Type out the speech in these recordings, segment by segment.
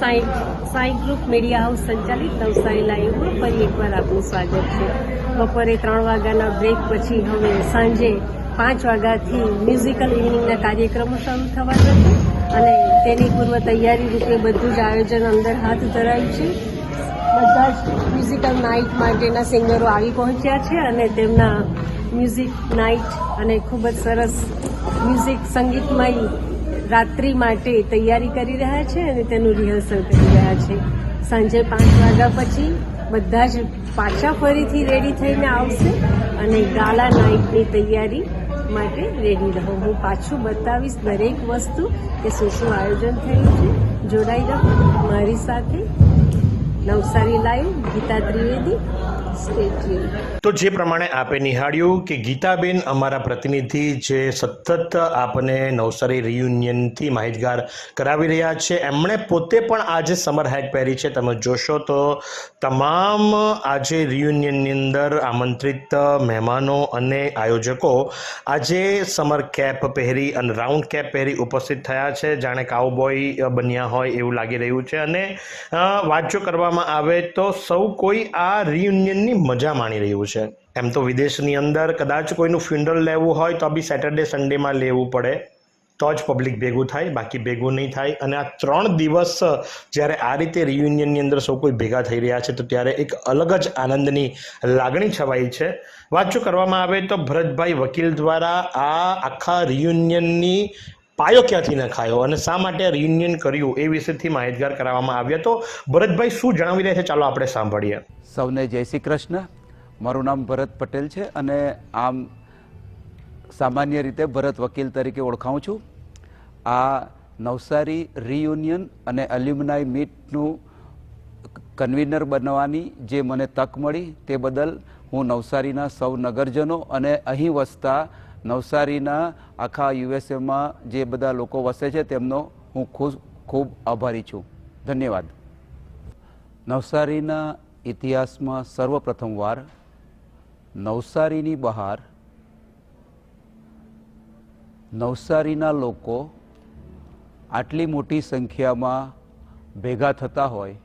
Sai Sai group media house સંચાલિત નવસારી લાઈવમાં ફરી એકવાર આપનું સ્વાગત છે. બપોરે ત્રણ વાગ્યાના બ્રેક પછી હવે સાંજે પાંચ વાગ્યાથી મ્યુઝિકલ ઇવનિંગના કાર્યક્રમો શરૂ થવાના છે અને તેની પૂર્વ તૈયારી રૂપે બધું જ આયોજન અંદર હાથ ધરાયું છે. બધા જ મ્યુઝિકલ નાઇટ માટેના સિંગરો આવી પહોંચ્યા છે અને તેમના મ્યુઝિક નાઇટ અને ખૂબ જ સરસ મ્યુઝિક સંગીતમય રાત્રિ માટે તૈયારી કરી રહ્યા છે અને તેનું રિહર્સલ કરી રહ્યા છે. સાંજે પાંચ વાગ્યા પછી બધા જ પાછા ફરીથી રેડી થઈને આવશે અને ગાલા નાઇટની તૈયારી માટે રેડી રહો. હું પાછું બતાવીશ દરેક વસ્તુ કે શું શું આયોજન થયું છે. જોડાઈ રહો. મારી સાથે નવસારી લાઈવ ગીતા ત્રિવેદી તો જે પ્રમાણે આપે નિહાળ્યું કે ગીતાબેન અમારા પ્રતિનિધિ જે સતત આપને નવસારી રિયુનિયનથી માહિતગાર કરાવી રહ્યા છે. એમણે પોતે પણ આજે સમર હેક પહેરી છે. તમે જોશો તો તમામ આજે રિયુનિયનની અંદર આમંત્રિત મહેમાનો અને આયોજકો આજે સમર કેપ પહેરી અને રાઉન્ડ કેપ પહેરી ઉપસ્થિત થયા છે. જાણે કાઉબોય બન્યા હોય એવું લાગી રહ્યું છે. અને વાત જો કરવામાં આવે તો સૌ કોઈ આ રિયુનિયનની મજા માણી રહ્યું છે. એમ તો વિદેશની અંદર કદાચ કોઈનું ફ્યુનરલ લેવું હોય તો બી સેટરડે સન્ડેમાં લેવું પડે. તો જ પબ્લિક ભેગું થાય, બાકી ભેગું નહીં થાય. અને આ ત્રણ દિવસ જ્યારે આ રીતે રિયુનિયનની અંદર સૌ કોઈ ભેગા થઈ રહ્યા છે તો ત્યારે એક અલગ જ આનંદની લાગણી છવાઈ છે. વાત જો કરવામાં આવે તો ભરતભાઈ વકીલ દ્વારા આ આખા રિયુનિયનની પાયો ક્યાંથી નખાયો અને શા માટે રિયુનિયન કર્યું એ વિશેથી માહિતગાર કરાવવામાં આવ્યો તો ભરતભાઈ શું જણાવી રહ્યા છે? ચાલો આપણે સાંભળીએ. સૌને જય શ્રી કૃષ્ણ. મારું નામ ભરત પટેલ છે અને આમ સામાન્ય રીતે ભરત વકીલ તરીકે ઓળખાઉં છું. આ નવસારી રિયુનિયન અને એલ્યુમિનાઈ મીટનું કન્વીનર બનવાની જે મને તક મળી તે બદલ હું નવસારીના સૌ નગરજનો અને અહીં વસતા નવસારીના આખા યુએસએમાં જે બધા લોકો વસે છે, તેમનો હું ખૂબ ખૂબ આભારી છું. ધન્યવાદ. નવસારીના ઇતિહાસમાં સર્વપ્રથમવાર નવસારીની બહાર નવસારીના લોકો આટલી મોટી સંખ્યામાં ભેગા થતા હોય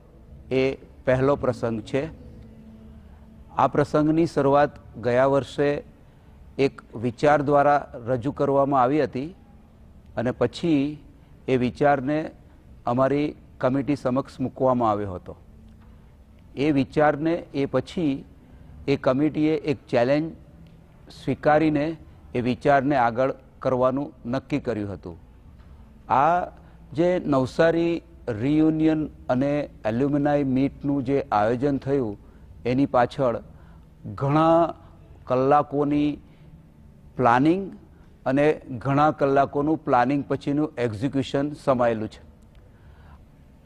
એ પહેલો પ્રસંગ છે. આ પ્રસંગની શરૂઆત ગયા વર્ષે એક વિચાર દ્વારા રજૂ કરવામાં આવી હતી અને પછી એ વિચારને અમારી કમિટી સમક્ષ મૂકવામાં આવ્યો હતો. એ વિચારને એ પછી એ કમિટીએ એક ચેલેન્જ સ્વીકારીને એ વિચારને આગળ કરવાનું નક્કી કર્યું હતું. આ જે નવસારી રિયુનિયન અને એલ્યુમિનાઈ મીટનું જે આયોજન થયું, એની પાછળ ઘણા કલાકોની પ્લાનિંગ અને ઘણા કલાકોનું પ્લાનિંગ પછીનું એક્ઝિક્યુશન સમાયેલું છે.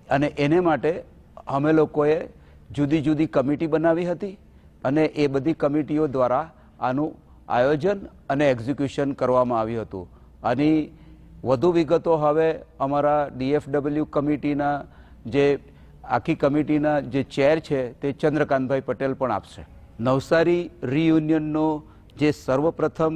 અને એને માટે અમે લોકોએ જુદી જુદી કમિટી બનાવી હતી અને એ બધી કમિટીઓ દ્વારા આનું આયોજન અને એક્ઝિક્યુશન કરવામાં આવ્યું હતું. આની વધુ વિગતો હવે અમારા ડીએફડબલ્યુ કમિટીના જે આખી કમિટીના જે ચેર છે તે ચંદ્રકાંતભાઈ પટેલ પણ આપશે. નવસારી રિયુનિયનનો જે સર્વપ્રથમ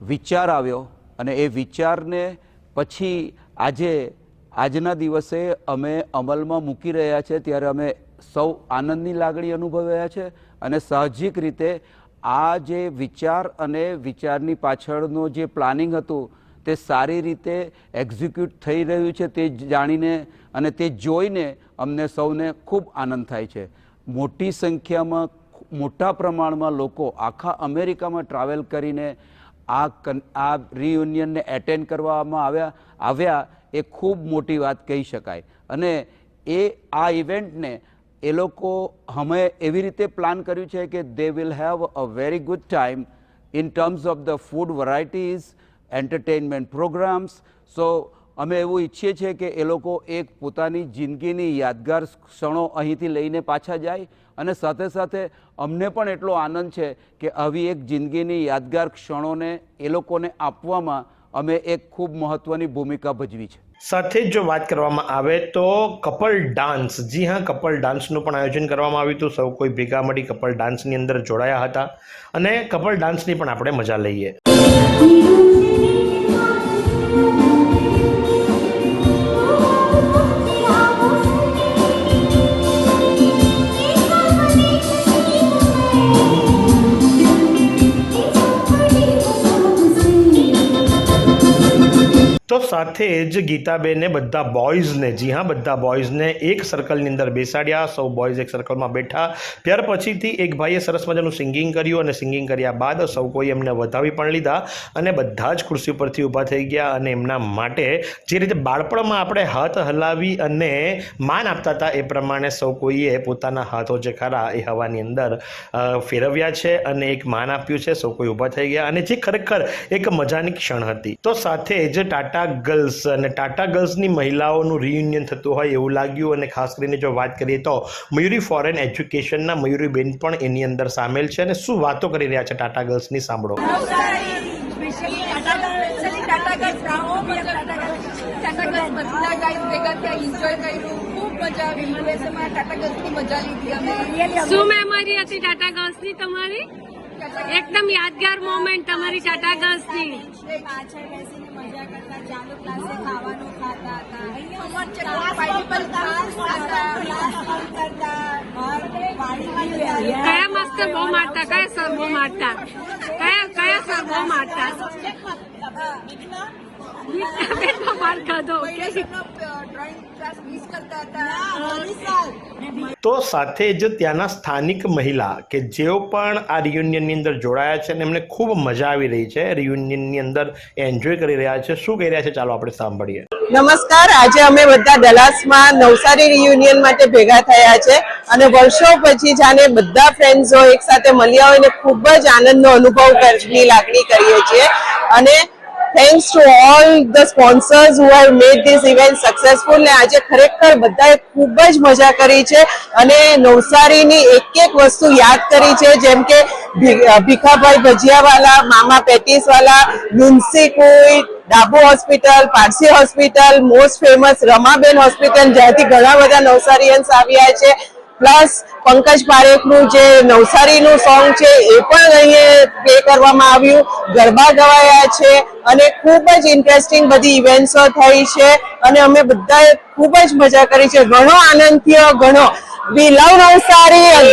વિચાર આવ્યો અને એ વિચારને પછી આજે, આજના દિવસે અમે અમલમાં મૂકી રહ્યા છે, ત્યારે અમે સૌ આનંદની લાગણી અનુભવી રહ્યા છે અને સાહજિક રીતે આ જે વિચાર અને વિચારની પાછળનો જે પ્લાનિંગ હતું, તે સારી રીતે એક્ઝિક્યુટ થઈ રહ્યું છે, તે જાણીને અને તે જોઈને અમને સૌને ખૂબ આનંદ થાય છે. મોટી સંખ્યામાં, મોટા પ્રમાણમાં લોકો આખા અમેરિકામાં ટ્રાવેલ કરીને આ આ રિયુનિયનને એટેન્ડ કરવામાં આવ્યા આવ્યા એ ખૂબ મોટી વાત કહી શકાય. અને એ, આ ઇવેન્ટને એ લોકો અમે એવી રીતે પ્લાન કર્યું છે કે they will have a very good time in terms of the food varieties entertainment programmes so અમે એવું ઈચ્છીએ છીએ કે એ લોકો એક પોતાની જિંદગીની યાદગાર ક્ષણો અહીંથી લઈને પાછા જાય અને સાથે સાથે અમને પણ એટલો આનંદ છે કે આવી એક જિંદગીની યાદગાર ક્ષણોને એ લોકોને આપવામાં અમે એક ખૂબ મહત્ત્વની ભૂમિકા ભજવી છે. સાથે જ જો વાત કરવામાં આવે તો કપલ ડાન્સ, જી હા, કપલ ડાન્સનું પણ આયોજન કરવામાં આવ્યું હતું. સૌ કોઈ ભેગા મળી કપલ ડાન્સની અંદર જોડાયા હતા. અને કપલ ડાન્સની પણ આપણે મજા લઈએ. તો સાથે જ ગીતાબેને બધા બોયઝને જી હા, બધા બોયઝને એક સર્કલની અંદર બેસાડ્યા. સૌ બોયઝ એક સર્કલમાં બેઠા. ત્યાર પછીથી એક ભાઈએ સરસ મજાનું સિંગિંગ કર્યું અને સિંગિંગ કર્યા બાદ સૌ કોઈ એમને વધાવી પણ લીધા અને બધા જ ખુરશી પરથી ઊભા થઈ ગયા અને એમના માટે જે રીતે બાળપણમાં આપણે હાથ હલાવી અને માન આપતા હતા એ પ્રમાણે સૌ કોઈએ પોતાના હાથો જે ખરા એ હવાની અંદર ફેરવ્યા છે અને એક માન આપ્યું છે. સૌ કોઈ ઊભા થઈ ગયા અને જે ખરેખર એક મજાની ક્ષણ હતી. તો સાથે જ ટાટા ગર્લ્સ અને ટાટા ગર્લ્સની મહિલાઓનું રિયુનિયન થતું હોય એવું લાગ્યું અને ખાસ કરીને જો વાત કરીએ તો મયુરી ફોરેન એજ્યુકેશનના મયુરીબેન પણ એની અંદર સામેલ છે અને શું વાતો કરી રહ્યા છે ટાટા ગર્લ્સની સાંભળો. Tata Tata girls Tata girls Tata girls Tata શું મેમરી હતી ટાટા ગર્લ્સની તમારી? એકદમ યાદગાર મોમેન્ટ તમારી ટાટા ગર્લ્સની. પાછળ બેસીને ચાલુ ક્લાસે ખાવાનું ખાતા હતા અમર ચટણી પાર્ટી પર ક્લાસ કરતા કરતા બહાર પાણી કયા માસ્ટર બહુ મારતા કયા સર બહુ મારતા કયા કયા સર બહુ મારતા બેનનો માર ખાધો ડ્રોઈંગ ક્લાસ મિસ કરતા હતા તો સાથે જ ત્યાંના સ્થાનિક મહિલા કે જેઓ પણ આ રિયુનિયનની અંદર જોડાયા છે અને એમને ખૂબ મજા આવી રહી છે રિયુનિયનની અંદર એન્જોય કરી રહ્યા છે, શું કહી રહ્યા છે ચાલો આપણે સાંભળીએ. નમસ્કાર, આજે અમે બધા ડલાસમાં નવસારી રિયુનિયન માટે ભેગા થયા છે અને વર્ષો પછી જાણે બધા ફ્રેન્ડ્સો એક સાથે મળ્યા હોય ને ખૂબ જ આનંદનો અનુભવ કરની લાગણી કરીએ છીએ. અને thanks to all the sponsors who have made this event successful ને આજે ખરેખર બધાએ ખૂબ જ મજા કરી છે અને નવસારીની એક એક વસ્તુ યાદ કરી છે, જેમ કે Bhikhabhai Bhajiyawala, Mama Pattiswala, Lunsi Kui, Dabu hospital, Parsi hospital, most famous Ramaben hospital, જ્યાંથી ઘણા બધા નવસારીયન્સ આવ્યા છે. પ્લસ પંકજ પારેખનું જે નવસારીનું સોંગ છે એ પણ અહીંયા પ્લે કરવામાં આવ્યું. ગરબા ગવાયા છે અને ખૂબ જ ઇન્ટરેસ્ટિંગ બધી ઇવેન્ટ્સો થઈ છે અને અમે બધાએ ખૂબ જ મજા કરી છે. ઘણો આનંદ થયો, ઘણો. We love Navsari.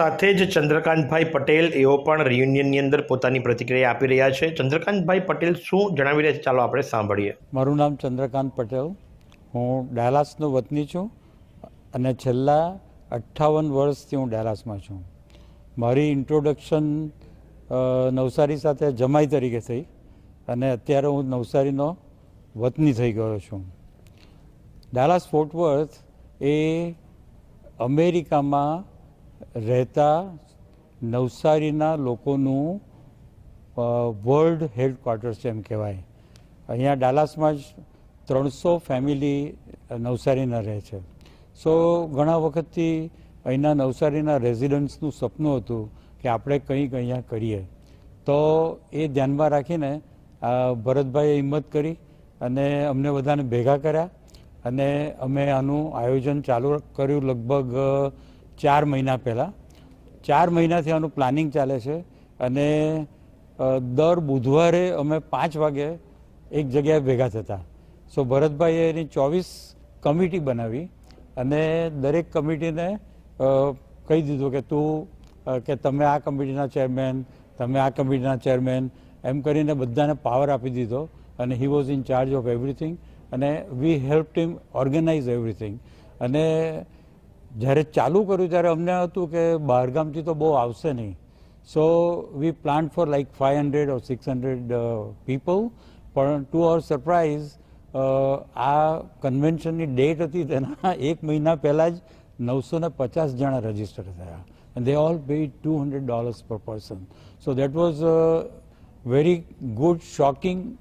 સાથે જ ચંદ્રકાંતભાઈ પટેલ એઓ પણ રિયુનિયનની અંદર પોતાની પ્રતિક્રિયા આપી રહ્યા છે. ચંદ્રકાંતભાઈ પટેલ શું જણાવી રહ્યા છે? ચાલો આપણે સાંભળીએ. મારું નામ ચંદ્રકાંત પટેલ. હું ડાયલાસનો વતની છું અને છેલ્લા અઠ્ઠાવન વર્ષથી હું ડાયલાસમાં છું. મારી ઇન્ટ્રોડક્શન નવસારી સાથે જમાઈ તરીકે થઈ અને અત્યારે હું નવસારીનો વતની થઈ ગયો છું. ડાલાસ ફોર્ટ વર્થ એ અમેરિકામાં રહેતા નવસારીના લોકોનું વર્લ્ડ હેડક્વાર્ટર્સ એમ કહેવાય. અહીંયા ડાલાસમાં જ ત્રણસો ફેમિલી નવસારીના રહે છે. સો ઘણા વખતથી અહીંના નવસારીના રેઝિડન્ટ્સનું સપનું હતું કે આપણે કંઈક અહીંયા કરીએ. તો એ ધ્યાનમાં રાખીને ભરતભાઈએ હિંમત કરી અને અમને બધાને ભેગા કર્યા અને અમે આનું આયોજન ચાલુ કર્યું લગભગ ચાર મહિના પહેલાં. ચાર મહિનાથી આનું પ્લાનિંગ ચાલે છે અને દર બુધવારે અમે પાંચ વાગે એક જગ્યાએ ભેગા થતા. સો ભરતભાઈએ એની ચોવીસ કમિટી બનાવી અને દરેક કમિટીને કહી દીધું કે તું કે તમે આ કમિટીના ચેરમેન, તમે આ કમિટીના ચેરમેન, એમ કરીને બધાને પાવર આપી દીધો અને he was in charge of everything અને we help team organise everything. અને જ્યારે ચાલુ કર્યું ત્યારે અમને હતું કે બહારગામથી તો બહુ આવશે નહીં. So we plan for like five hundred or six hundred people પણ ટુ અવર સરપ્રાઇઝ આ કન્વેન્શનની ડેટ હતી તેના એક મહિના પહેલાં જ નવસો ને પચાસ જણા રજિસ્ટર થયા. And they all paid 200 dollars per person. So, that was a very good, shocking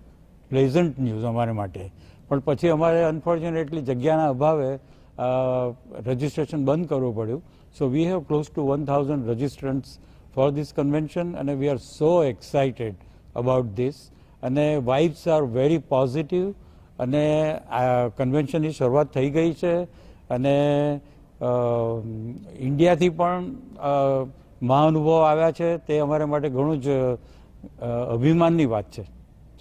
pleasant news અમારે માટે. પણ પછી અમારે અનફોર્ચ્યુનેટલી જગ્યાના અભાવે રજિસ્ટ્રેશન બંધ કરવું પડ્યું. So we have close to one thousand registrants for this convention અને we are so excited about this અને વાઇબ્સ આર વેરી પોઝિટિવ અને આ કન્વેન્શનની શરૂઆત થઈ ગઈ છે. અને ઇન્ડિયાથી પણ મહાનુભાવો આવ્યા છે. તે અમારા માટે ઘણું જ અભિમાનની વાત છે.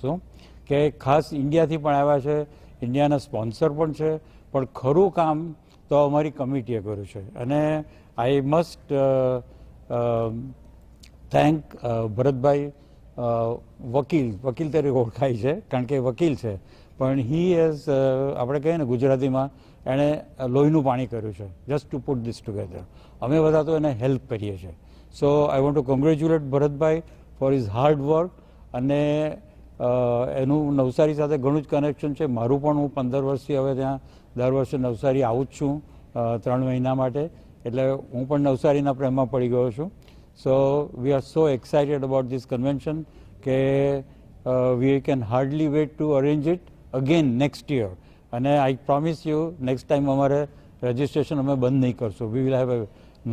શું કે ખાસ ઇન્ડિયાથી પણ આવ્યા છે. ઇન્ડિયાના સ્પોન્સર પણ છે. પણ ખરું કામ તો અમારી કમિટીએ કર્યું છે. અને આઈ મસ્ટ થેન્ક ભરતભાઈ વકીલ વકીલ તરીકે ઓળખાય છે, કારણ કે વકીલ છે. પણ હી એઝ આપણે કહીએ ને ગુજરાતીમાં, એણે લોહીનું પાણી કર્યું છે just to put this together અમે બધા તો એને હેલ્પ કરીએ છીએ. So I want to congratulate Bharatbhai for is hard work અને એનું નવસારી સાથે ઘણું જ કનેક્શન છે. મારું પણ હું પંદર વર્ષથી હવે ત્યાં દર વર્ષે નવસારી આવું જ છું ત્રણ મહિના માટે. એટલે હું પણ નવસારીના પ્રેમમાં પડી ગયો છું. So we are so excited about this convention કે we can hardly wait to arrange it again next year અને I promise you next time અમારે રજિસ્ટ્રેશન અમે બંધ નહીં કરશું. We will have a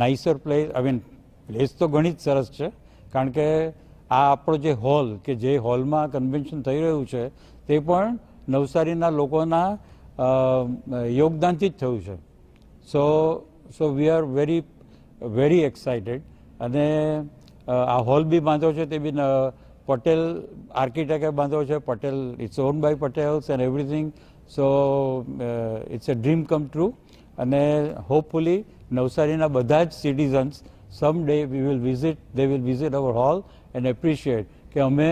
nicer place I mean place તો ઘણી જ સરસ છે. કારણ કે આ આપણો જે હોલ કે જે હોલમાં કન્વેન્શન થઈ રહ્યું છે, તે પણ નવસારીના લોકોના યોગદાનથી જ થયું છે. So so we are very very excited અને આ હોલ બી બાંધ્યો છે, તે બી પટેલ આર્કિટેક્ટે બાંધ્યો છે, Patel it's own by Patels and everything so it's a dream come true અને હોપફુલી નવસારીના બધા જ citizens some day we will visit they will visit our hall and appreciate કે અમે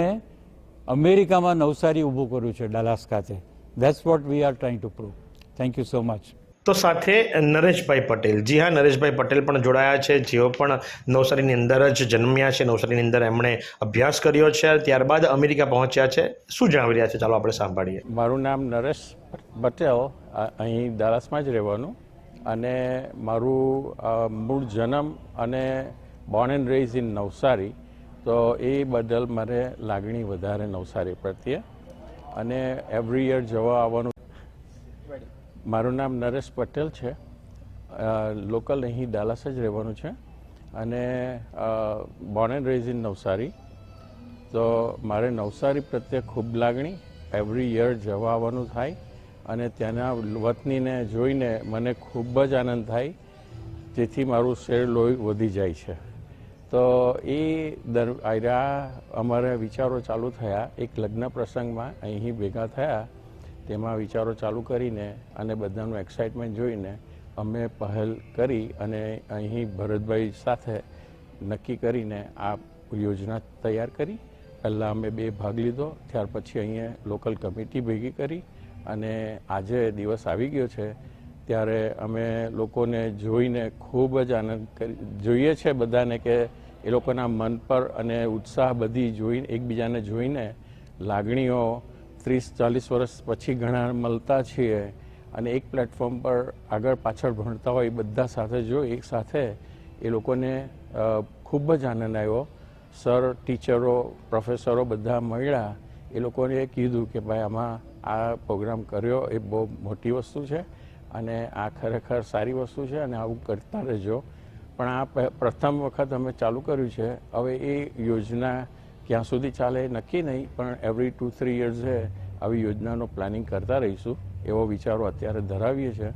અમેરિકામાં નવસારી ઊભું કર્યું છે ડલાસ ખાતે. That's what we are trying to prove thank you so much તો સાથે નરેશભાઈ પટેલ. જી હા નરેશભાઈ પટેલ પણ જોડાયા છે. જેઓ પણ નવસારીની અંદર જ જન્મ્યા છે. નવસારીની અંદર એમણે અભ્યાસ કર્યો છે. ત્યારબાદ અમેરિકા પહોંચ્યા છે. શું જણાવી રહ્યા છે? ચાલો આપણે સાંભળીએ. મારું નામ નરેશ પટેલ. અહીં દાલાસમાં જ રહેવાનું. અને મારું મૂળ જન્મ અને born and raise in Navsari. તો એ બદલ મારે લાગણી વધારે નવસારી પ્રત્યે. અને એવરી યર જવા આવવાનું. મારું નામ નરેશ પટેલ છે. લોકલ અહીં ડાલાસ જ રહેવાનું છે. અને born and raise in Navsari. તો મારે નવસારી પ્રત્યે ખૂબ લાગણી એવરી યર જવા આવવાનું થાય. અને ત્યાંના વતનીને જોઈને મને ખૂબ જ આનંદ થાય. જેથી મારું શેર લોહી વધી જાય છે. તો એ દર આર્યા અમારા વિચારો ચાલુ થયા. એક લગ્ન પ્રસંગમાં અહીં ભેગા થયા. તેમાં વિચારો ચાલુ કરીને અને બધાનું એક્સાઇટમેન્ટ જોઈને અમે પહેલ કરી અને અહીં ભરતભાઈ સાથે નક્કી કરીને આ યોજના તૈયાર કરી. પહેલાં અમે બે ભાગ લીધો. ત્યાર પછી અહીંયા લોકલ કમિટી ભેગી કરી અને આજે દિવસ આવી ગયો છે. ત્યારે અમે લોકોને જોઈને ખૂબ જ આનંદ કરી, જોઈએ છે બધાને કે એ લોકોના મન પર અને ઉત્સાહ બધી જોઈને, એકબીજાને જોઈને લાગણીઓ ત્રીસ, ચાલીસ વર્ષ પછી ઘણા મળતા છીએ અને એક પ્લેટફોર્મ પર આગળ પાછળ ભણતા હોય બધા સાથે જો એક સાથે એ લોકોને ખૂબ જ આનંદ આવ્યો. સર ટીચરો પ્રોફેસરો બધા મળ્યા. એ લોકોને કીધું કે ભાઈ, આમાં આ પ્રોગ્રામ કર્યો, એ બહુ મોટી વસ્તુ છે અને આ ખરેખર સારી વસ્તુ છે અને આવું કરતા રહેજો. પણ આ પ્રથમ વખત અમે ચાલુ કર્યું છે. હવે એ યોજના ક્યાં સુધી ચાલે નક્કી નહીં, પણ એવરી ટુ થ્રી યર્સે આવી યોજનાનો પ્લાનિંગ કરતા રહીશું, એવો વિચારો અત્યારે ધરાવીએ છીએ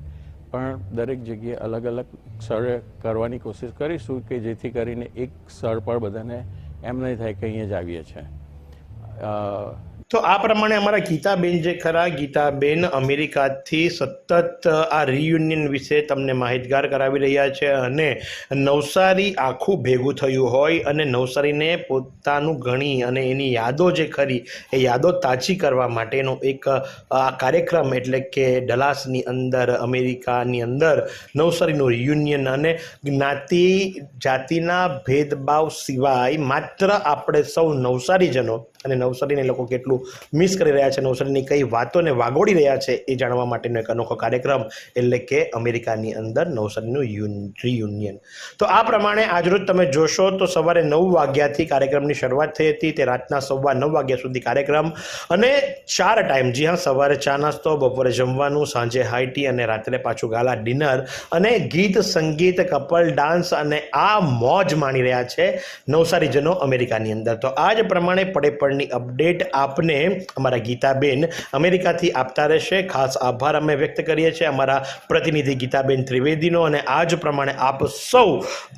પણ દરેક જગ્યાએ અલગ અલગ સ્થળે કરવાની કોશિશ કરીશું કે જેથી કરીને એક સ્થળ પર બધાને એમ નહીં થાય કે અહીંયા જ આવીએ છીએ. તો આ પ્રમાણે અમારા ગીતાબેન જે ખરા, ગીતાબેન અમેરિકાથી સતત આ રિયુનિયન વિશે તમને માહિતગાર કરાવી રહ્યા છે અને નવસારી આખું ભેગું થયું હોય અને નવસારીને પોતાનું ગણી અને એની યાદો જે ખરી એ યાદો તાજી કરવા માટેનો એક આ કાર્યક્રમ એટલે કે ડલાસની અંદર, અમેરિકાની અંદર નવસારીનું રિયુનિયન અને જ્ઞાતિ, જાતિના ભેદભાવ સિવાય માત્ર આપણે સૌ નવસારીજનો અને નવસારીને લોકો કેટલું મિસ કરી રહ્યા છે નવસારીની કઈ વાતોને વાગોડી રહ્યા છે એ જાણવા માટેનો એક અનોખો કાર્યક્રમ એટલે કે અમેરિકાની અંદર નવસારીનું યુન રિયુનિયન તો આ પ્રમાણે આજરોજ તમે જોશો તો સવારે નવ વાગ્યાથી કાર્યક્રમની શરૂઆત થઈ હતી. તે રાતના સવા નવ વાગ્યા સુધી કાર્યક્રમ અને ચાર ટાઈમ જી હા, સવારે ચા નાસ્તો, બપોરે જમવાનું, સાંજે હાઈ ટી અને રાત્રે પાછું ગાલા ડિનર અને ગીત, સંગીત, કપલ, ડાન્સ અને આ મોજ માણી રહ્યા છે નવસારીજનો અમેરિકાની અંદર. તો આ જ પ્રમાણે પડે પડની અપડેટ આપને અમારા ગીતાબેન અમેરિકાથી આપતા રહેશે. ખાસ આભાર અમે વ્યક્ત કરીએ છીએ અમારા પ્રતિનિધિ ગીતાબેન ત્રિવેદીનો અને આ જ પ્રમાણે આપ સૌ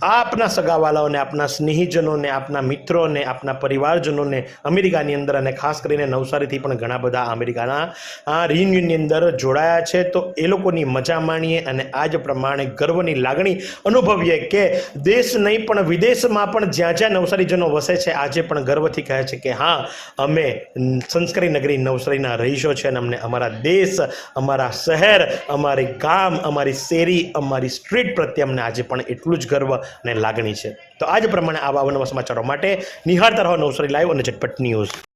આપના સગાવાલાઓને, આપના સ્નેહીજનોને, આપના મિત્રોને, આપના પરિવારજનોને અમેરિકાની અંદર અને ખાસ કરીને નવસારીથી પણ ઘણા બધા અમેરિકાના, આ રિયુનિયનની અંદર જોડાયા છે. તો એ લોકોની મજા માણીએ અને આ જ પ્રમાણે ગર્વની લાગણી અનુભવીએ કે દેશ નહીં, પણ વિદેશમાં પણ જ્યાં જ્યાં નવસારીજનો વસે છે, આજે પણ ગર્વથી કહે છે કે હા, અમે સંસ્કારી નગરી નવસારીના રહીશો છે અને અમને અમારા દેશ, અમારા શહેર, અમારી ગામ, અમારી શેરી, અમારી સ્ટ્રીટ પ્રત્યે અમને આજે પણ એટલું જ ગર્વ અને લાગણી છે. તો આજ પ્રમાણે આવા અવનવા સમાચારો માટે નિહાળતા રહો નવસારી લાઈવ અને ઝટપટ ન્યૂઝ.